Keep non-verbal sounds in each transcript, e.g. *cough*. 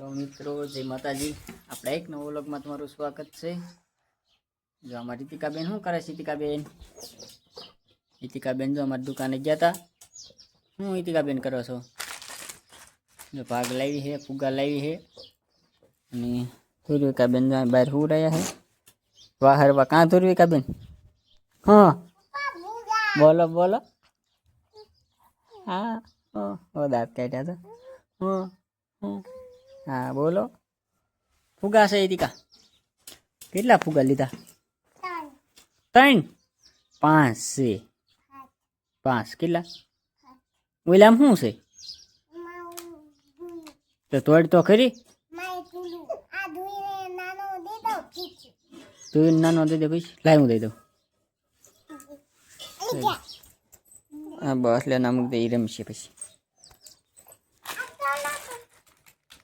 તો મિત્રો, જય માતાજી. આપણા એક નવો વ્લોગમાં તમારું સ્વાગત છે. જો અમારી રીતિકાબેન શું કરે છે? રીતિકાબેન? રીતિકાબેન જો અમારી દુકાને ગયા હતા શું રીતિકાબેન કરો છો? જો ભાગ લાવી છે ફુગા લાવી છે. અને ધુરવિકાબેન જો અહીં બહાર હું રહ્યા છે? વાહ, હરવા કાં ધુરવિકાબેન? હા. બોલો બોલો. હા ઓ ઓ દાંત કાઢ્યા તો. હં હં. હા બોલો. ફુગા છે દીકા કેટલા ફુગા લીધા? ત્રણ. પાંચ છે. પાંચ. કેટલા? ઓલામ શું છે? તો તોડ તો ખરી. તું નાનો દઈ દે પછી લાય હું દઈ દઉં. હા બસ લે ના મૂક દે રમશે પછી.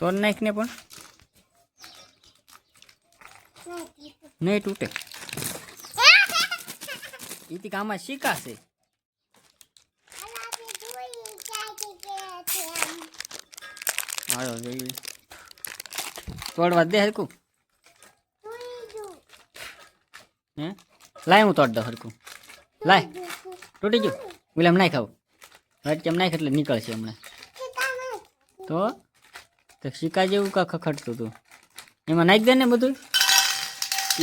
તોડ નાખીને પણ. નહીં તૂટે. *laughs* એથી કામાં શીખાશે. હાલો જઈ તોડવા દે હરકું હે? લાય હું તોડ દઉં હરકું લાય. તૂટી ગયું. ઓલા નાખ આવું વચ્ચે નાખ એટલે નીકળશે હમણાં. તો? તો શીકા જેવું કા ખખડતું તું એમાં નાખી દે ને બધું.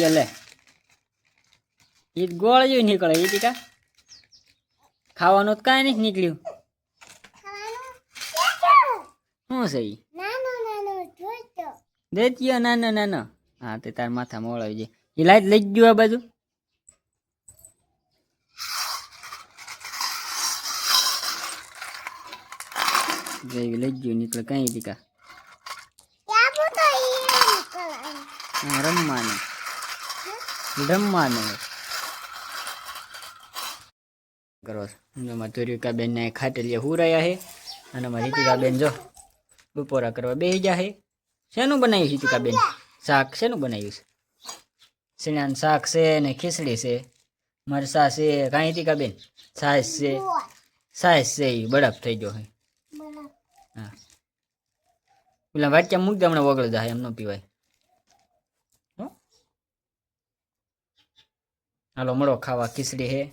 એ લે. એ ગોળ જેવું નીકળે, એ ટીકા. ખાવાનું તો કાંઈ નહીં નીકળ્યું. શું છે ઈ? દે ત્યો નાનો નાનો. હા, તે તાર માથામાં ઓળાવી જાય એ લાઈટ લઈ ગયું આ બાજુ. લઈ ગયું નીકળે કઈ ટીકા હા, રમવાનું. રમવાનું. કરો મધુરિકા બેન ને ખાટેલીએ હું રહ્યા હે. અને મારી રીતિકા બેન જો બપોરા કરવા બેસી ગયા હે. શેનું બનાવ્યું રીતિકા બેન શાક શેનું બનાવ્યું છે? શેણાનું શાક છે ને ખીચડી છે. મરસા છે કાંઈ રીતિકા બેન સાસ છે. સાસ છે એ બરફ થઈ ગયો હે. હા. પેલા વાટ્યા મૂકી દે હમણાં વગળ જાય એમ ન પીવાય. હાલો મળો ખાવા ખીચડી હે.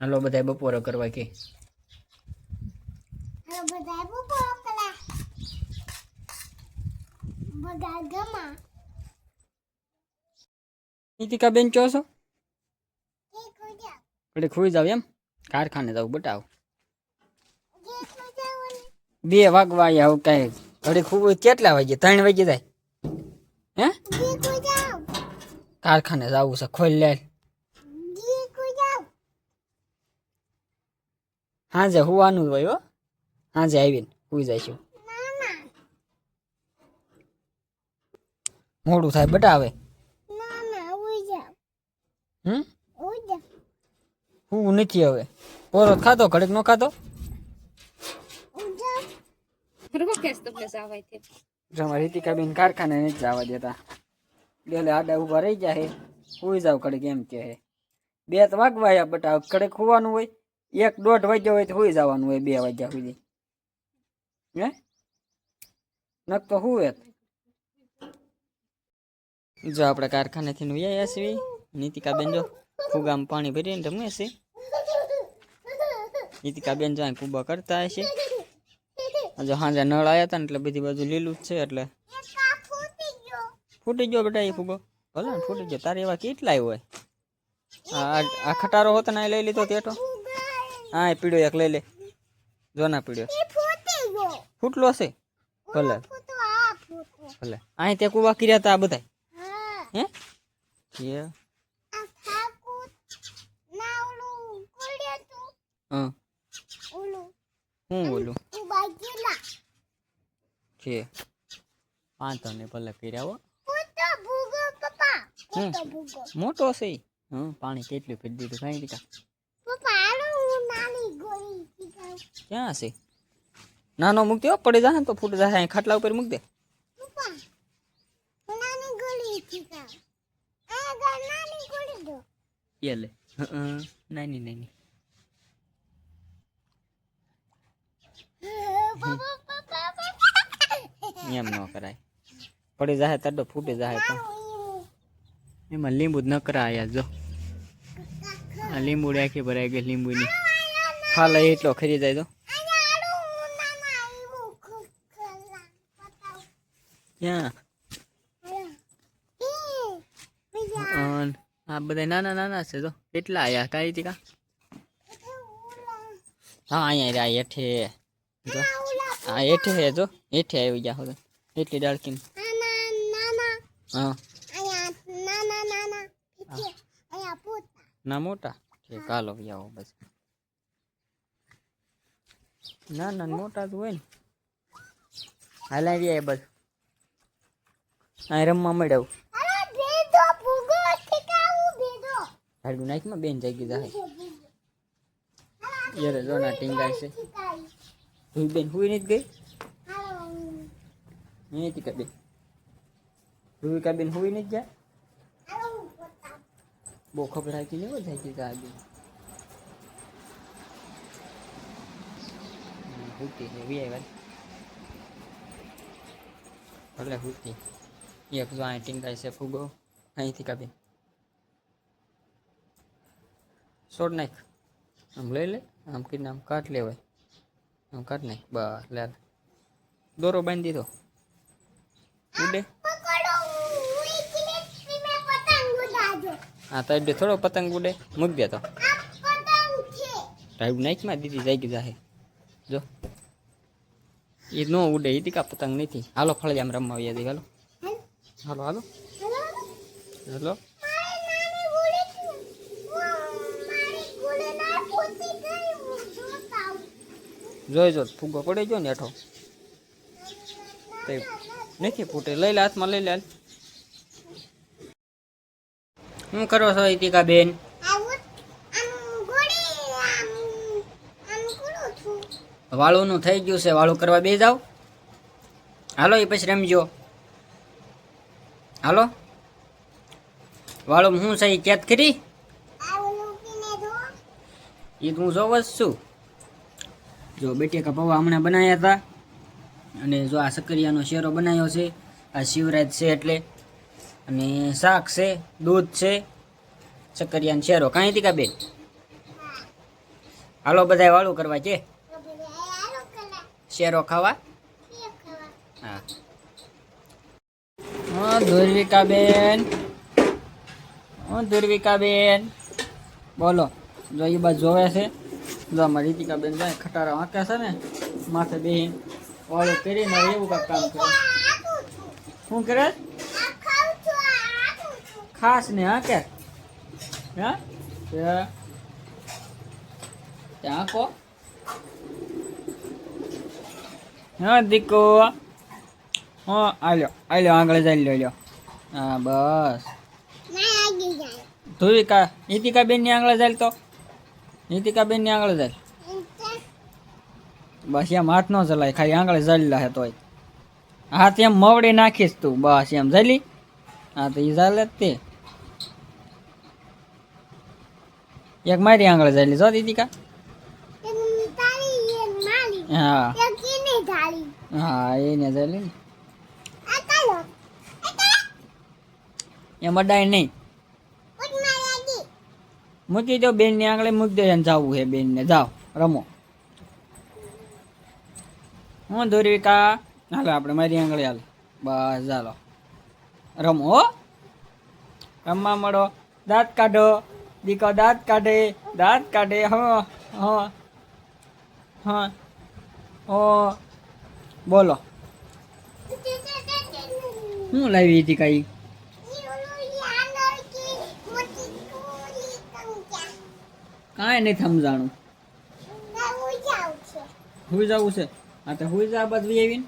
હાલો બધા બપોરો કરવા કે. નીતિકા બેન ચો છો? એટલે ખુઈ જાવ એમ? કારખાને જાવ બટાવ. બે વાગવા આવ્યા આવું કાંઈ. ઘડી ખૂબ કેટલા વાગે ત્રણ વાગે જાય. હે? કારખાને જવું છે ખોલી લે. હાજે હુવાનું હોય હો. હાજે આવીને હુઈ જઈશું. મોડું થાય બટાવે હમ? હું નથી હવે. પોરો ખાતો ઘડીક નો ખાતો તમારી રીતિકાબેન કારખાને નથી જવા દેતા. ડેલે આડા ઊભા રહી જાય હુઈ જાવ કડક એમ કે બે તો વાગવાયા બટા કડક હોવાનું હોય, એક દોઢ વાગ્યા હોય તો હુઈ જવાનું હોય બે વાગ્યા સુધી. હે? નક તો હુએ જો. આપણે કારખાનેથી વૈયા છીએ, નીતિકાબેન જો ફુગામાં પાણી ભરીને રમે છે. નીતિકાબેન જો ફુગા કરતા હશે. જો સાંજે નળ આવ્યા હતા ને એટલે બધી બાજુ લીલું જ છે એટલે ફૂટી ગયો બેટા એ ફૂગો. ભલે ને ફૂટી ગયો. તારે એવા કેટલાય હોય. આ આ ખટારો હોતો ને આ લઈ લીધો તેટો હા એ પીળો એક લઈ લે. જો ના પીળ્યો ફૂટલો છે. ભલે. ભલે. અહીં તે કુવા કર્યા હતા આ બધા હે. એ હા. હું બોલું? છે. વાંધો નહીં ભલે કર્યા હો. હમ. મોટો છે. હા પાણી કેટલું પી દીધું કાંઈ દીધા ક્યાં છે નાનો મૂકી દો પડી જાય ને તો ફૂટ જાય અહીં ખાટલા ઉપર મૂક દે. એ લે. હં, નાની નાની. એમ ન કરાય. પડી જાય તડો ફૂટી જાય તો. એમાં લીંબુ જ ન કરાયા જો આ લીંબુ આખી ભરાઈ ગઈ લીંબુની ફાલે એટલો ખરી જાય તો ક્યાં અન આ બધા નાના નાના છે જો કેટલા આયા કાંઈ હતી કા હા અહીંયા રહ્યા હેઠે જો હા હેઠે હે જો હેઠે આવી ગયા હવે એટલી ડાળકી હા ના મોટા? કે કાલો આવો બસ. ના ના મોટા તો હોય ને. હાલા રહ્યા બસ. આ રમવા મળ્યા. હાડું નાખમાં બેન જાગી જાય યાર જો ના ટીંગાય છે. હુઈ બેન હુઈ નથી ગઈ? નહીં હતી બેન હુઈ કા બેન હુઈ નથી ગયા? બહુ નહીં હોય જાગી જાય બેન હુતી છે, વી આવ્યા ભલે હુતી એક જો અહીં છે ફૂગો, અહીંથી કાબે છોડ નાખ. આમ લઈ લે, આમ કરીને આમ કાઢ લેવાય. આમ કાઢ નાખ, બસ, લે. દોરો બાંધી દીધો હા, તો એટલે થોડો પતંગ ઉડે મૂક દે તો ટાઈપ નાખમાં દીદી જાગી જાહે. જો. એ નો ઉડે, એ ટીકા પતંગ નથી. હાલો ફળી આમ રમવા આવ્યા હતી હાલો. હાલો હાલો. હાલો. જોઈ જો ફૂગો પડી ગયો ને હેઠો. નથી ફૂટે. લઈ લે, હાથમાં લઈ લે. શું કરો છો ઇતિકા બેન વાળુનું થઈ ગયું છે વાળું કરવા બે જાવ હાલો એ પછી રમજો. હાલો. વાળું હું છે એ કેદ કરી? એ તો હું જોવ જ છું. જો બેટેકા પૌવા હમણાં બનાવ્યા હતા. અને જો આ સક્કરિયાનો શેરો બનાવ્યો છે આ શિવરાજ છે એટલે અને શાક છે, દૂધ છે, ચકરિયાન શેરો. કાંઈ હતી કા બેન? હાલો બધા વાળું કરવા છે શેરો ખાવા? હા. હા ધુર્વિકા બેન. હું ધુર્વિકા બેન. બોલો, જો એ બાજુ જોવે છે? જો અમારી રીતિકા બેન જાય, ખટારા વાંકે છે ને, માથે બેહીન વાળું કરીને એવું કાંઈક કામ કરે. શું કરે? ખાસ ને હા કે હા તે- ત્યાં કો હા દીકો હા આલ્યો આલ્યો આંગળે જઈ લ્યો લ્યો હા બસ ધોવિકા નીતિકા બેનની આંગળે જાય તો નીતિકા બેનની આંગળે જાય બસ એમ હાથ ન ચલાય ખાલી આંગળે જલી લાહે તોય હાથ એમ મવડી નાખીશ તું બસ એમ જલી હા તો એ ચાલે જ તે એક મારી આંગળે જાયલી. જો દીદીકા હા. હા એને ને. એમ અડાય નહીં. મૂકી દો બેનની આંગળે મૂકી દો એને જવું છે બેન ને જાઓ રમો. હું ધોરવિકા હાલો આપણે મારી આંગળે હાલ. બસ ચાલો રમો હો. રમવા મળો. દાંત કાઢો. દીકો દાંત કાઢે દાંત કાઢે, હ હ હ બોલો. શું લાવી હતી કઈ? કાંઈ નહીં સમજાણું. હુઈ જવું છે? હા, તો હુઈ જા બદલી આવીને.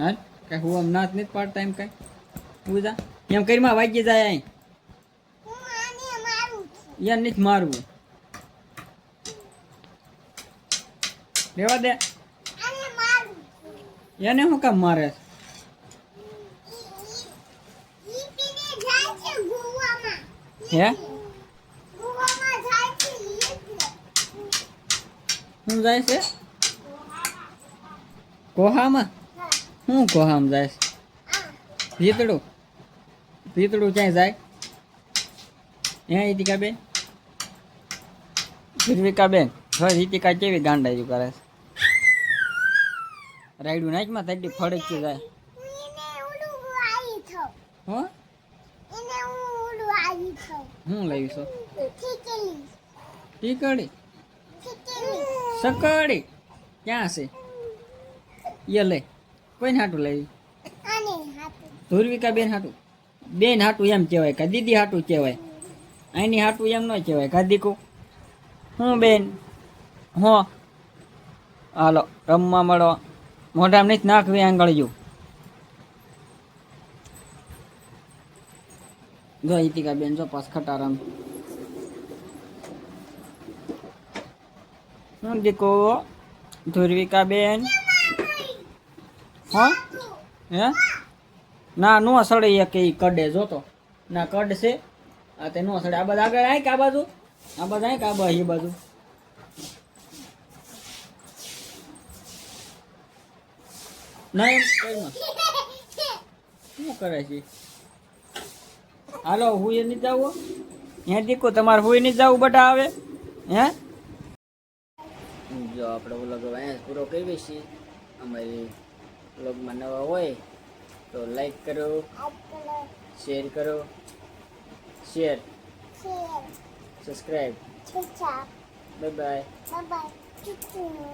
હા, કઈ હું આમ જ નથી પાડતા એમ કઈ. હુઈ જા. એમ કરીમાં વાગી જાય અહીં. યાર જ મારવું રેવા દે. એને શું કામ મારે હે? શું જાય છે? કોહામાં શું કોહામાં જાય છે? ભીતડું ભીતડું ક્યાંય જાય? હે ઇતિકા બેન? બેન હવે હિતિકા કેવી ગાંડાયું કરે છે? રાયડું નાચમાં તડી ફડકી જાય. હો? લાવી છું? ટીકડી. સકડી. ક્યાં છે? એ લે, કોઈને હાટું લાવી ધુરવિકા બેન હાટું. બેન હાટું એમ કહેવાય કે દીદી હાટું કહેવાય. આની હાટું એમ ન કહેવાય. કા દીકુ હું બેન? હો. હાલો, રમવા મળો. મોઢામાં જ નાખવી આંગળીયું. જો ઇતિકા બેન, જો પાસ ખટારામ હું દીકો ધુરવિકા બેન? હા? હે? ના, નો સડે એક ઈ કડે, જોતો. ના, કડ છે. આ તે નો સડે આ બાજુ આગળ આય કે આ બાજુ? આ બધા કાબા છે બાજુ ના એમ શું કરે છે? હાલો હું એ નહીં જાવું હે. દીકો તમારે હું નહીં જાવું બટા આવે? હે? જો આપણે વ્લોગ અહીંયા પૂરો કરીએ છીએ. અમારી વ્લોગમાં નવા હોય તો લાઈક કરો શેર કરો. Share subscribe Subscribe. Subscribe. Bye-bye. Bye-bye.